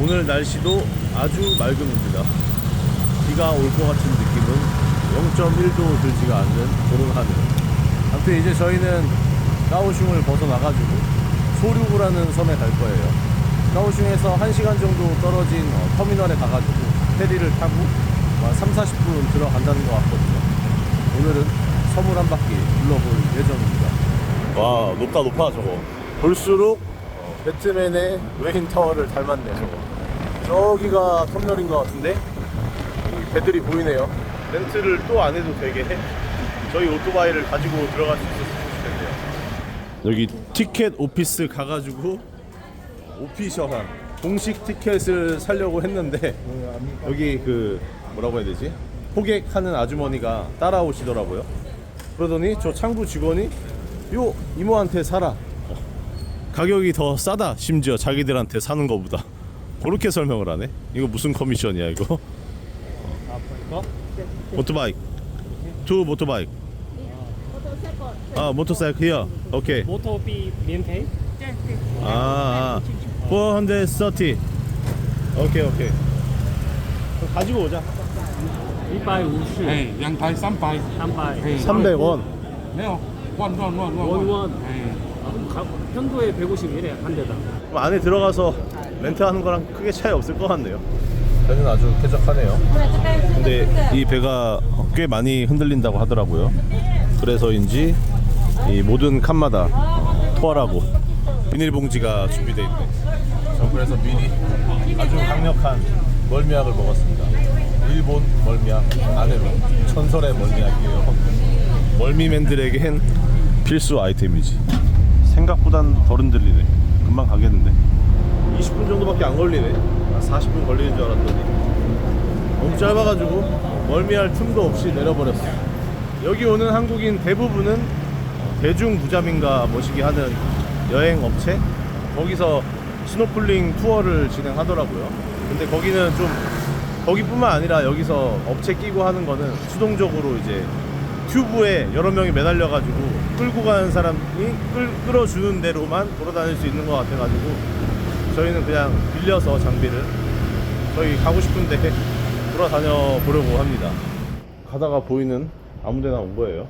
오늘 날씨도 아주 맑음입니다. 비가 올 것 같은 느낌은 0.1도 들지가 않는 그런 하늘. 아무튼 이제 저희는 까오슝을 벗어나가지고 소류구라는 섬에 갈 거예요. 까오슝에서 1시간 정도 떨어진 어, 터미널에 가가지고 페리를 타고 한 3, 40분 들어간다는 것 같거든요. 오늘은 섬을 한 바퀴 둘러볼 예정입니다. 와 높다 높아 저거. 볼수록 어, 배트맨의 웨인 타워를 닮았네 저거. 저기가 터미널인 것 같은데 이 배들이 보이네요. 렌트를 또 안 해도 되게 저희 오토바이를 가지고 들어갈 수 있었으면 좋겠네요. 여기 티켓 오피스 가가지고 오피셜한 공식 티켓을 사려고 했는데 여기 그 뭐라고 해야 되지? 호객하는 아주머니가 따라오시더라고요. 그러더니 저 창구 직원이 요 이모한테 사라. 어, 가격이 더 싸다. 심지어 자기들한테 사는 거보다. 그렇게 설명을 하네. 이거 무슨 커미션이야 이거? 오토바이. 투 모토바이. 아 모터사이클 히어. 오케이. 摩托币免赔。 아, 아 430. 오케이 오케이. 그럼 가지고 오자. 一百五十，哎，两台三百，三百，哎 300원. 没有，万万万万원 원. 哎， 아, 그럼 가, 편도에 151에 한 대다. 그럼 안에 들어가서 렌트하는 거랑 크게 차이 없을 것 같네요. 배는 아주 쾌적하네요. 근데 이 배가 꽤 많이 흔들린다고 하더라고요. 그래서인지 이 모든 칸마다 토하라고 비닐봉지가 준비되어 있네. 전 그래서 미리 아주 강력한 멀미약을 먹었습니다. 일본 멀미약 아내로 전설의 멀미약이에요. 멀미맨들에겐 필수 아이템이지. 생각보단 덜 흔들리네. 금방 가겠는데. 20분 정도밖에 안 걸리네. 아, 40분 걸리는 줄 알았더니 너무 짧아가지고 멀미할 틈도 없이 내려버렸어. 여기 오는 한국인 대부분은 대중무자민가 모시기 하는 여행 업체 거기서 스노클링 투어를 진행하더라고요. 근데 거기는 좀 거기뿐만 아니라 여기서 업체 끼고 하는 거는 수동적으로 이제 튜브에 여러 명이 매달려 가지고 끌고 가는 사람이 끌, 끌어주는 대로만 돌아다닐 수 있는 것 같아 가지고 저희는 그냥 빌려서 장비를 저희 가고 싶은데 돌아다녀 보려고 합니다. 가다가 보이는 아무데나 온 거예요.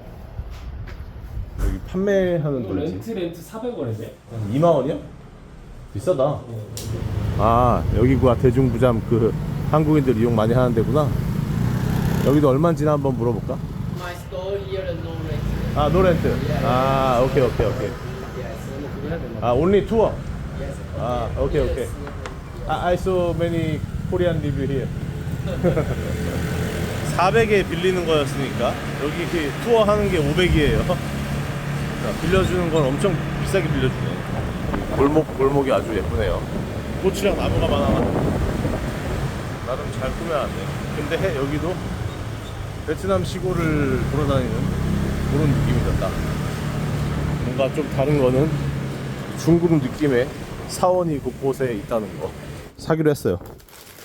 여기 판매하는 돌지. 렌트 렌트 400원인데? 2만 원이야? 비싸다. 아 여기구나 대중부잠 그 한국인들 이용 많이 하는 데구나. 여기도 얼마인지나 한번 물어볼까? My store here is no rent. 아 노렌트. 아 오케이 오케이 오케이. Yes. 아 only tour. Yes. 아 오케이 오 케이. 아, I saw many Korean review here. 400에 빌리는 거였으니까 여기 그 투어 하는 게 500이에요. 빌려주는 건 엄청 비싸게 빌려주네. 골목 골목이 아주 예쁘네요. 꽃이랑 나무가 많아가지고 나름 잘 꾸며놨네. 근데 해- 여기도 베트남 시골을 돌아다니는 그런 느낌이 다 뭔가 좀 다른 거는 중국 느낌의 사원이 곳곳에 있다는 거. 사기로 했어요.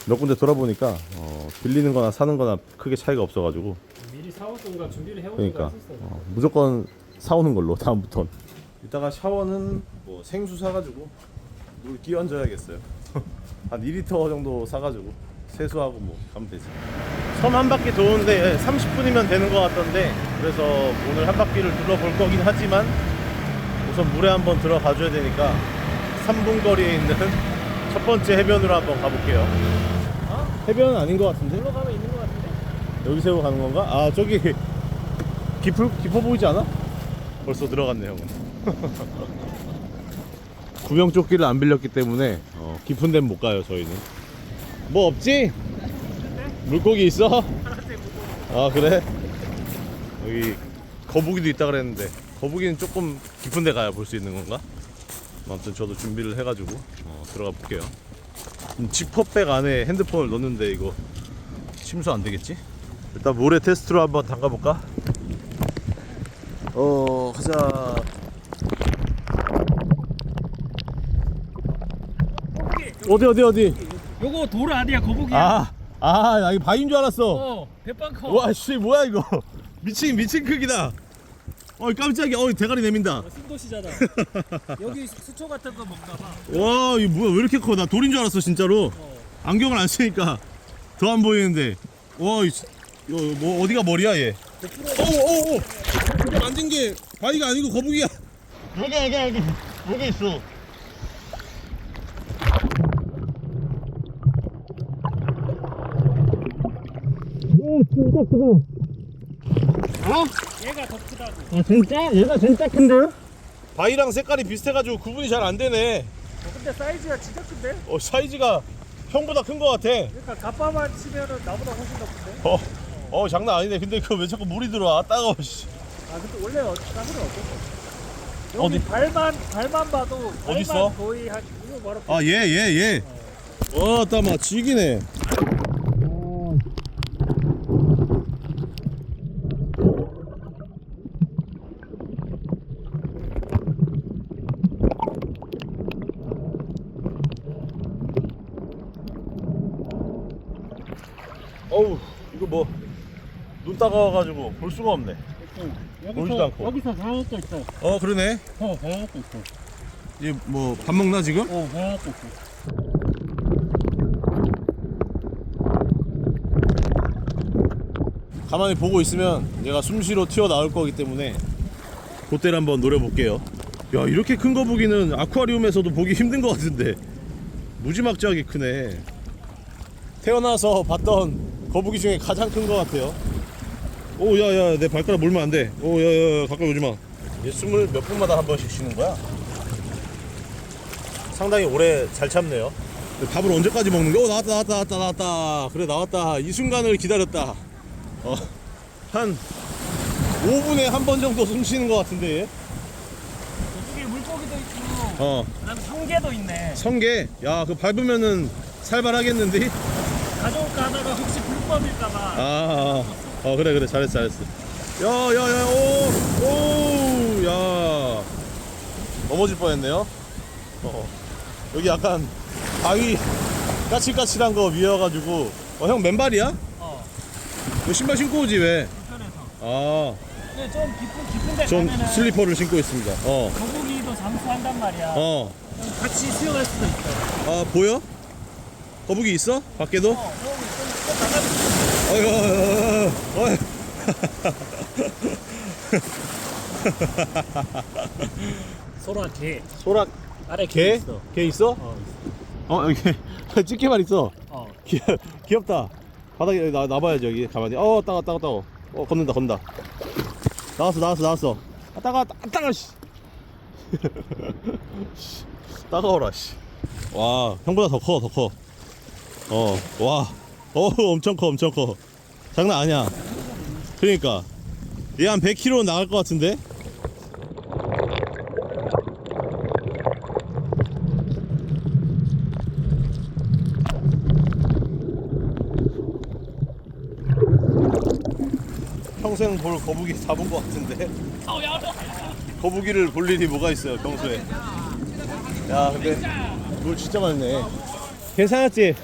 몇 군데 돌아보니까 어, 빌리는 거나 사는 거나 크게 차이가 없어가지고. 미리 사왔던가 준비를 해오던가 그러니까. 했었어. 어, 무조건 사오는 걸로 다음부턴 이따가 샤워는 뭐 생수 사가지고 물 끼얹어야겠어요. 한 2리터 정도 사가지고 세수하고 뭐 가면 되지. 섬 한 바퀴 도는데 30분이면 되는 것 같던데 그래서 오늘 한 바퀴를 둘러볼 거긴 하지만 우선 물에 한번 들어가 줘야 되니까 3분 거리에 있는 첫 번째 해변으로 한번 가볼게요 해변은 아닌 것 같은데? 들어가면 있는 것 같은데? 여기 세고 가는 건가? 아 저기 깊을 깊어 보이지 않아? 벌써 들어갔네 형은. 구명조끼를 안 빌렸기 때문에 어, 깊은 데는 못 가요 저희는. 뭐 없지? 물고기 있어? 아 그래? 여기 거북이도 있다 그랬는데 거북이는 조금 깊은 데 가야 볼 수 있는 건가? 아무튼 저도 준비를 해가지고 어, 들어가 볼게요. 음, 지퍼백 안에 핸드폰을 넣는데 이거 침수 안 되겠지? 일단 모래 테스트로 한번 담가 볼까? 어, 가자. 어디 어디 어디? 요거 돌 아니야 거북이야. 아, 아, 나 이거 바위인 줄 알았어. 어, 배빵커. 와, 씨, 뭐야 이거? 미친 미친 크기다. 어, 깜짝이야. 어, 대가리 내민다. 어, 신도시잖아. 여기 수초 같은 거 먹나 봐. 와, 이거 뭐야? 왜 이렇게 커? 나 돌인 줄 알았어, 진짜로. 어. 안경을 안 쓰니까 더 안 보이는데. 와, 이, 이거 뭐 어디가 머리야 얘? 오오오. 이거 만진 게 바위가 아니고 거북이야. 여기 여기 여기 여기 있어. 얘가 더 크다고. 아 진짜? 얘가 진짜 큰데? 바위랑 색깔이 비슷해가지고 구분이 잘 안 되네. 어, 근데 사이즈가 진짜 큰데? 어 사이즈가 형보다 큰것 같아. 그러니까 갑바만 치면은 나보다 훨씬 더 큰데? 어, 어 장난 아니네. 근데 그거 왜 자꾸 물이 들어와? 따가워. 씨. 아 근데 원래 어- 싸구려 어땠어? 어디? 여기 발만 발만 봐도 발만 있어? 거의 한 이거 뭐라 아, 얘, 얘, 얘. 와, 따마 지기네. 어우, 이거 뭐 눈 따가워가지고 볼 수가 없네. 보이지도 않고. 여기서 방어도 있어. 어, 그러네. 어 방어도 있어. 얘 뭐 밥 먹나 지금? 어 방어도 있어. 가만히 보고 있으면 얘가 숨쉬러 튀어나올 거기 때문에 그때를 한번 노려볼게요 야 이렇게 큰 거북이는 아쿠아리움에서도 보기 힘든 것 같은데 무지막지하게 크네 태어나서 봤던 거북이 중에 가장 큰 것 같아요. 오 야 야 내 발가락 물면 안 돼. 오 야야 가까이 오지 마. 얘 숨을 몇 분마다 한 번씩 쉬는 거야? 상당히 오래 잘 참네요. 밥을 언제까지 먹는 거야? 어 나왔다 나왔다 나왔다 나왔다. 그래 나왔다. 이 순간을 기다렸다. 어, 한 5분에 한 번 정도 숨 쉬는 것 같은데 얘? 저쪽에 물고기도 있고. 어. 그다음에 성게도 있네. 성게? 야 그 밟으면은 살벌하겠는데? 가져올까 하다가 혹시 불 법일까봐. 아, 아, 어 그래 그래 잘했어 잘했어 야 야 야 오 오 야 넘어질 뻔했네요 어 여기 약간 바위 까칠까칠한 거 위여가지고 어 형 맨발이야? 어. 너 신발 신고 오지 왜? 불편해서. 근데 좀 깊은 깊은데 아전 가면은 슬리퍼를 신고 있습니다 어 거북이도 잠수한단 말이야. 어. 같이 수영할 수도 있어. 아 보여? 거북이 있어? 밖에도? 어, 좀, 좀 나가면 어이, 어이, 어이, 소라 개 소라 아래 개? 있어. 개 있어? 어, 어 여기 찌개만 있어. 어. 귀, 귀엽다. 바닥에 나 나봐야지 여기 가만히. 어 따가 따가 따가. 어 걷는다 걷는다. 나왔어 나왔어 나왔어. 아 따가 따- 따가 씨. 씨, 따가워라 씨. 와 형보다 더 커 더 커. 어 와. 어 엄청 커 엄청 커. 장난 아니야. 그러니까 얘 한 100kg 나갈 것 같은데. 평생 볼 거북이 잡은 것 같은데 거북이를 볼 일이 뭐가 있어요 평소에 야 근데 물 진짜 많네 괜찮았지?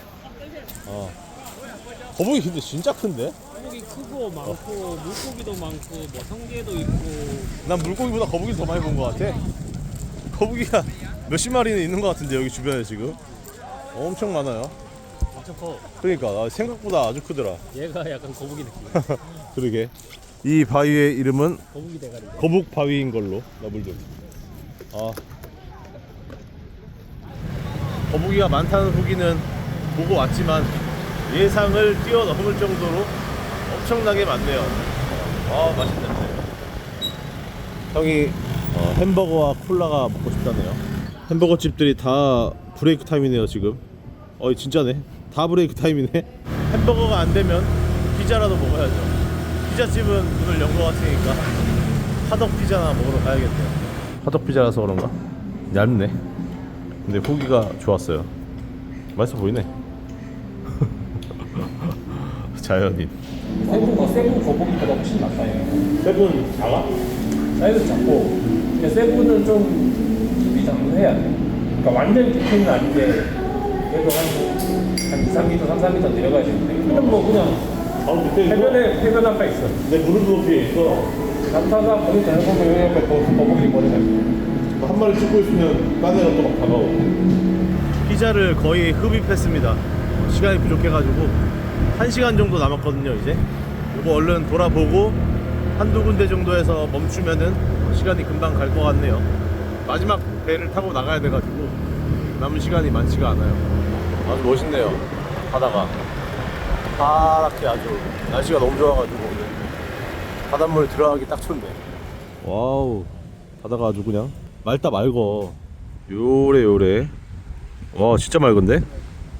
어 거북이 근데 진짜 큰데? 거북이 크고 많고 물고기도 많고 뭐 성게도 있고 난 물고기보다 거북이를 더 많이 본 것 같아 거북이가 몇십 마리는 있는 것 같은데 여기 주변에 지금 엄청 많아요 엄청 커. 그러니까 아, 생각보다 아주 크더라 얘가 약간 거북이 느낌. 그러게 이 바위의 이름은 거북이 대가리. 거북 바위인 걸로 나물들. 아 거북이가 많다는 후기는 보고 왔지만 예상을 뛰어넘을 정도로 엄청나게 많네요. 아 맛있네. 형이 어, 햄버거와 콜라가 먹고 싶다네요. 햄버거 집들이 다 브레이크 타임이네요 지금. 어이 진짜네. 다 브레이크 타임이네. 햄버거가 안 되면 피자라도 먹어야죠. 피자집은 문을 연 것 같으니까 화덕 피자나 먹으러 가야겠네요. 화덕 피자라서 그런가? 얇네. 근데 후기가 좋았어요. 맛있어 보이네. 자연인. 세부가 세부 거북이보다 훨씬 낫다 얘. 세분 작아? 사이즈 작고 근데 세부는 좀 깊이 장구해야 돼. 그러니까 완전 깊이는 아닌데 그래도 한한 2, 3m, 3, 4m 내려가야 되는데 이거는 뭐 그냥 바로 밑에. 해변에 해변 앞에 있어. 내 무릎 높이에 있어. 남타가 머리 잘 보면 여기 옆에 거- 거북이 머리가 있어. 한 마리 찍고 있으면 딴 애가 또 막 다가오고. 피자를 거의 흡입했습니다. 시간이 부족해가지고 한 시간 정도 남았거든요. 이제 이거 얼른 돌아보고 한두 군데 정도에서 멈추면은 시간이 금방 갈 것 같네요. 마지막 배를 타고 나가야 돼가지고 남은 시간이 많지가 않아요. 아주 멋있네요. 바다가 파랗게 아주 날씨가 너무 좋아가지고 바닷물 들어가기 딱 좋네. 와우 바다가 아주 그냥 맑다 맑어. 요래 요래. 와 진짜 맑은데?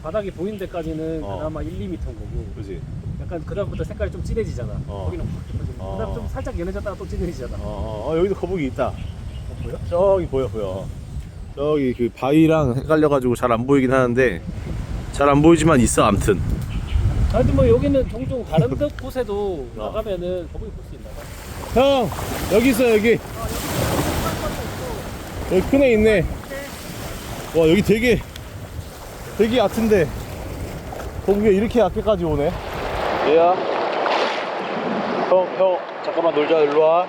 바닥이 보이는 데까지는 어. 그나마 1, 2m인 거고 그지. 약간 그다음부터 색깔이 좀 진해지잖아. 어. 거기는 확 깊어지고 어. 그다음 좀 살짝 연해졌다가 또 진해지잖아. 어, 어, 어, 여기도 거북이 있다. 어, 보여? 저기 보여 보여. 저기 그 바위랑 헷갈려가지고 잘 안 보이긴 하는데 잘 안 보이지만 있어 암튼. 하여튼 뭐 여기는 종종 다른 데 곳에도 어. 나가면은 거북이 볼 수 있나 봐. 형 여기 있어 여기. 여기 큰 애 있네. 와 여기 되게 되게 얕은데 거북이가 이렇게 얕게까지 오네. 얘야. 형 형 잠깐만 놀자 일로 와.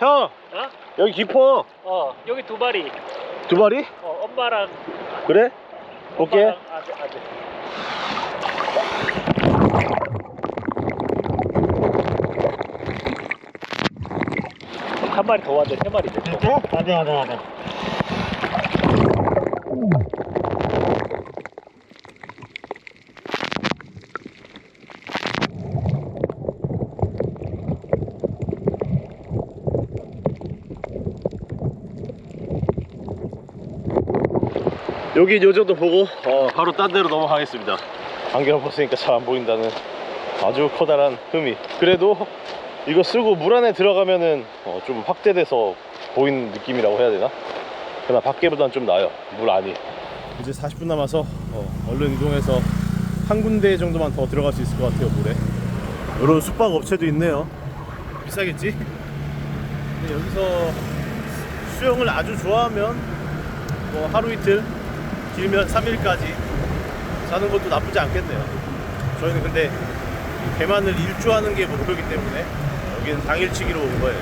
형 어? 여기 깊어. 어 여기 두 마리. 두 마리? 어 엄마랑 그래? 볼게. 엄마랑 아들 아들. 한 마리 더 왔네 세 마리 됐어. 맞아 맞아 맞아. 여기 요 정도 보고 어, 바로 딴 데로 넘어가겠습니다. 안경 벗으니까 잘 안 보인다는 아주 커다란 흠이. 그래도 이거 쓰고 물 안에 들어가면은 어, 좀 확대돼서 보이는 느낌이라고 해야 되나? 그러나 밖에보단 좀 나아요. 물 안이. 이제 40분 남아서 어, 얼른 이동해서 한 군데 정도만 더 들어갈 수 있을 것 같아요 물에. 이런 숙박 업체도 있네요. 비싸겠지? 근데 여기서 수영을 아주 좋아하면 뭐 하루 이틀 길면 3일까지 사는 것도 나쁘지 않겠네요. 저희는 근데 이 대만을 일주하는 게 목표이기 때문에 여기는 당일치기로 온 거예요.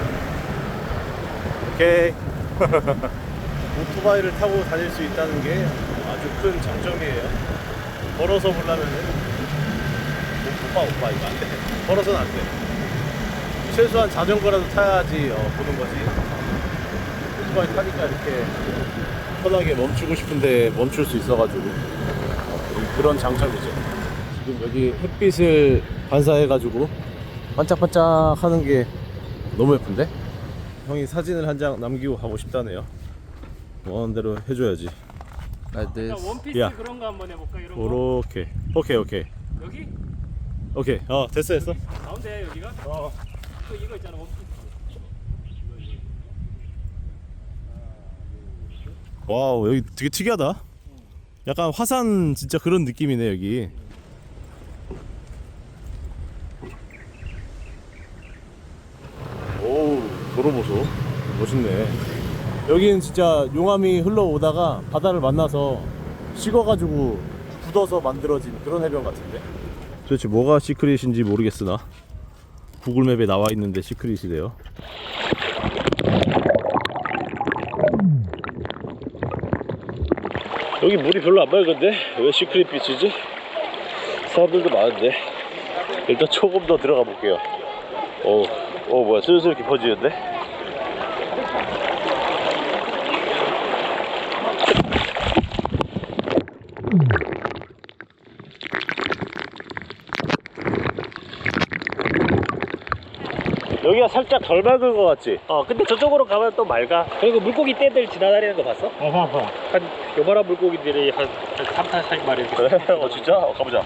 오케이. 오토바이를 타고 다닐 수 있다는 게 아주 큰 장점이에요. 걸어서 보려면은 오, 오빠 오빠 이거 안 돼. 걸어서는 안 돼. 최소한 자전거라도 타야지 어, 보는 거지. 오토바이 타니까 이렇게 편하게 멈추고 싶은데 멈출 수 있어가지고 어, 그런 장점이죠. 지금 여기 햇빛을 반사해가지고 반짝반짝 하는 게 너무 예쁜데? 형이 사진을 한 장 남기고 가고 싶다네요. 원하는 대로 해줘야지. Like this. 원피스 야. 그런 거 한번 해볼까 이런 거. 오케이. 오케이, 오케이. 여기 오케이. 어, 됐어, 됐어. 가운데 여기가 어. 또 이거 있잖아 원피스. 와우, 여기 되게 특이하다. 약간 화산 진짜 그런 느낌이네, 여기. 오우, 도로 보소. 멋있네. 여기는 진짜 용암이 흘러오다가 바다를 만나서 식어가지고 굳어서 만들어진 그런 해변 같은데. 도대체 뭐가 시크릿인지 모르겠으나 구글맵에 나와 있는데 시크릿이래요. 여기 물이 별로 안 맑은데 왜 시크릿 비치지? 사람들도 많은데 일단 조금 더 들어가 볼게요. 오, 오 뭐야 슬슬 깊어지는데? 여기가 살짝 덜 맑은 것 같지? 어 근데 저쪽으로 가면 또 맑아. 그리고 물고기 떼들 지나다니는 거 봤어? 한 요만한 물고기들이 한 3, 4, 4마리 이렇게. 그래? 어 진짜? 어, 가보자.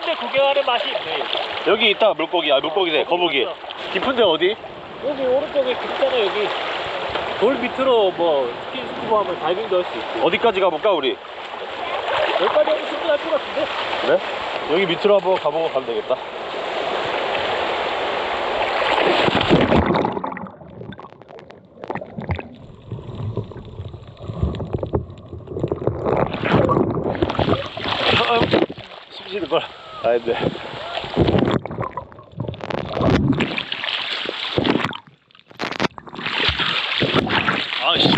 근데 여기 있다 물고기 아 물고기네 거북이 깊은 데 어디? 여기 오른쪽에 깊잖아 여기 돌 밑으로 뭐 스킨 스쿠버 하면 다이빙도 할 수 있고 어디까지 가볼까 우리? 여기까지 하면 충분할 것 같은데 그래? 여기 밑으로 한번 가보고 가면 되겠다 숨 쉬는 걸 아닌데 아이씨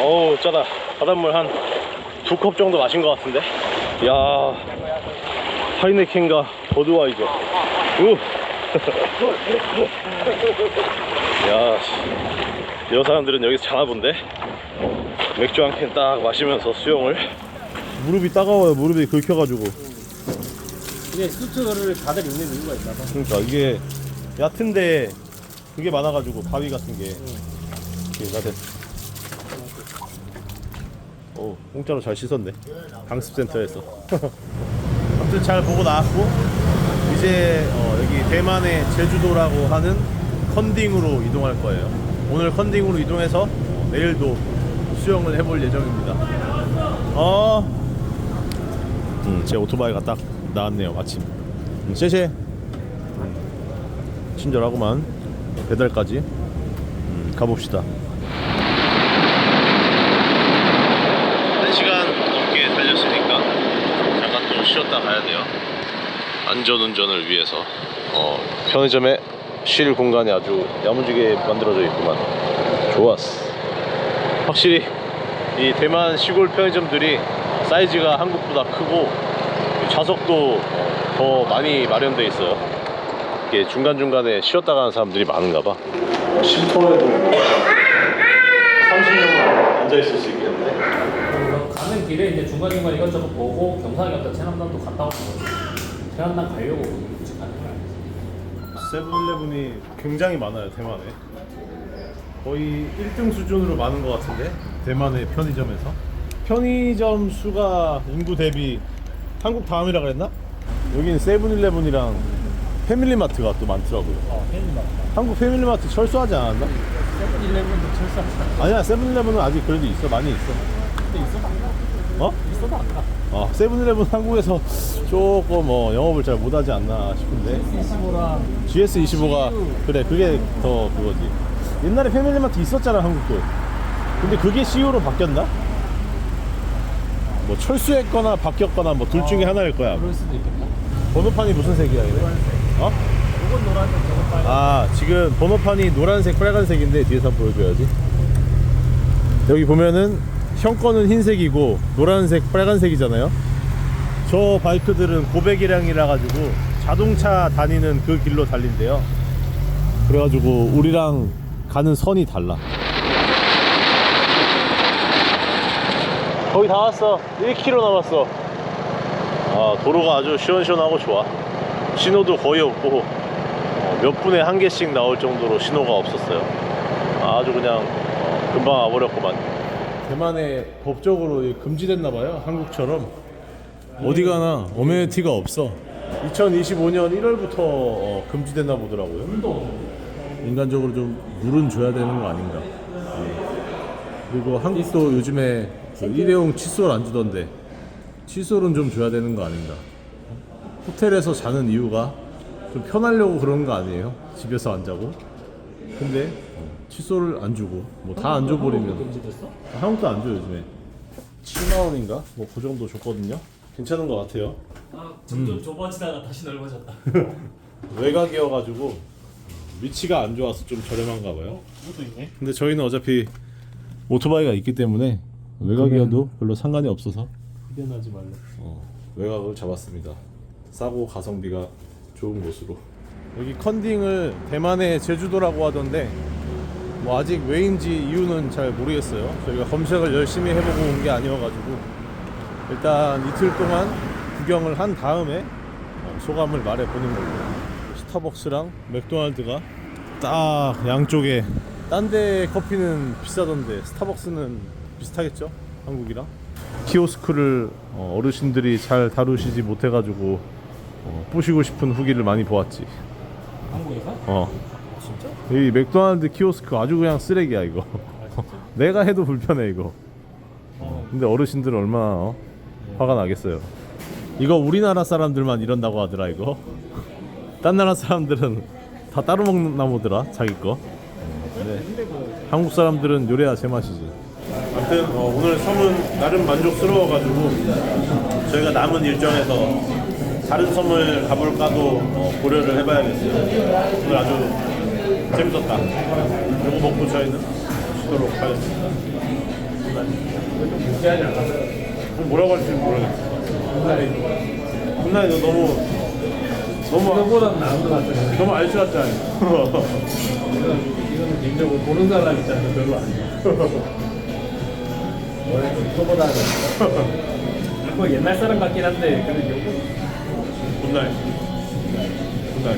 어우 짜다. 바닷물 한 두 컵 정도 마신 것 같은데? 야. 하이네켄과 버드와이저. 우. 야, 씨. 이 사람들은 여기서 자나 본데 맥주 한 캔 딱 마시면서 수영을. 무릎이 따가워요. 무릎이 긁혀가지고. 이게 수트를 다들 입는 이유가 있나 봐. 그러니까 이게 얕은데 그게 많아가지고 바위 같은 게. 이렇게 나대 오 공짜로 잘 씻었네. 강습센터에서. 아무튼 잘 보고 나왔고 이제 어, 여기 대만의 제주도라고 하는 컨딩으로 이동할 거예요 오늘 컨딩으로 이동해서 어, 내일도 수영을 해볼 예정입니다. 어, 음, 제 오토바이가 딱 나왔네요 마침. 음, 쉐쉐. 친절하구만. 배달까지. 음, 가봅시다. 1시간 넘게 달렸으니까 잠깐 좀 쉬었다 가야 돼요. 안전운전을 위해서. 어, 편의점에 쉴 공간이 아주 야무지게 만들어져 있구만. 좋았어. 확실히 이 대만 시골 편의점들이 사이즈가 한국보다 크고 좌석도 어, 더 많이 마련돼 있어요 이게 중간중간에 쉬었다 가는 사람들이 많은가 봐. 쉼터에도 30년 앉아 있을 수 있겠는데. 가는 길에 이제 중간중간 이것저것 보고 경상이 없다 체남단도 갔다 오는 거지. 체남단 가려고 세븐일레븐이 굉장히 많아요 대만에. 거의 1등 수준으로 많은 것 같은데 대만의 편의점에서. 편의점 수가 인구 대비 한국 다음이라 그랬나? 여기는 세븐일레븐이랑 패밀리마트가 또 많더라고요. 어 팬이 많다 한국 패밀리마트 철수하지 않았나? 세븐일레븐도 철수하잖아 아니야 세븐일레븐은 아직 그래도 있어 많이 있어. 근데 있어도 안 가. 어? 있어도 안 가. 어, 세븐일레븐 한국에서 조금 뭐 영업을 잘 못하지 않나 싶은데 25랑 GS25가 그래 그게 더 그거지 옛날에 패밀리마트 있었잖아 한국도 근데 그게 CU로 바뀌었나? 뭐 철수했거나 바뀌었거나 뭐 둘 중에 하나일 거야 그럴 수도 있겠다. 번호판이 무슨 색이야 이래? 어? 이건 노란색, 저건 빨간. 아 지금 번호판이 노란색 빨간색인데 뒤에서 한번 보여줘야지 여기 보면은 형 거는 흰색이고 노란색 빨간색이잖아요. 저 바이크들은 고백이량이라 가지고 자동차 다니는 그 길로 달린대요. 그래가지고 우리랑 가는 선이 달라. 거의 다 왔어. 1km 남았어. 아 도로가 아주 시원시원하고 좋아. 신호도 거의 없고 어, 몇 분에 한 개씩 나올 정도로 신호가 없었어요. 아주 그냥 어, 금방 와버렸구만. 대만에 법적으로 금지됐나 봐요. 한국처럼 어디 가나 어메니티가 없어. 2025년 1월부터 어, 금지됐나 보더라고요. 인간적으로 좀 물은 줘야 되는 거 아닌가. 네. 그리고 한국도 요즘에 그 일회용 칫솔 안 주던데 칫솔은 좀 줘야 되는 거 아닌가. 호텔에서 자는 이유가 좀 편하려고 그러는 거 아니에요? 집에서 안 자고. 근데 어, 칫솔을 안 주고 뭐 다 안 줘버리면 금지됐어? 한국도 안줘 요즘에 7만 원인가 뭐 그 정도 줬거든요. 괜찮은 것 같아요. 아, 점점 좁아지다가 다시 넓어졌다. 외곽이어가지고 위치가 안 좋아서 좀 저렴한가 봐요. 이것도 있네. 근데 저희는 어차피 오토바이가 있기 때문에 외곽이어도 별로 상관이 없어서 흡연하지 말래. 어, 외곽을 잡았습니다. 싸고 가성비가 좋은 곳으로. 여기 컨딩을 대만의 제주도라고 하던데 뭐 아직 왜인지 이유는 잘 모르겠어요. 저희가 검색을 열심히 해보고 온 게 아니어가지고 일단 이틀 동안 구경을 한 다음에 어, 소감을 말해보는 걸로. 스타벅스랑 맥도날드가 딱 양쪽에 딴 데 커피는 비싸던데 스타벅스는 비슷하겠죠? 한국이랑 키오스크를 어, 어르신들이 잘 다루시지 못해가지고 어, 부시고 싶은 후기를 많이 보았지. 한국에서? 어. 이 맥도날드 키오스크 아주 그냥 쓰레기야 이거. 내가 해도 불편해 이거. 어. 근데 어르신들은 얼마나 어? 화가 나겠어요. 이거 우리나라 사람들만 이런다고 하더라 이거. 딴 나라 사람들은 다 따로 먹나 보더라 자기 거. 네. 한국 사람들은 요래야 제맛이지. 아무튼 어, 오늘 섬은 나름 만족스러워가지고 저희가 남은 일정에서 다른 섬을 가볼까도 어, 고려를 해봐야겠어요. 오늘 아주 재밌었다. 이거 먹고 저희는 쉬도록 하겠습니다. 그럼 뭐라고 할지 모르겠어. 훈나이 너 너무 너무 나은 것 같아. 너무 알지 같지 않아? 이거는, 이거는 개인적으로 보는 사람 입장에서 별로 아니야. 원래 이거보다는 뭐 옛날 사람 같긴 한데 그래도 요거 훈나이 훈나이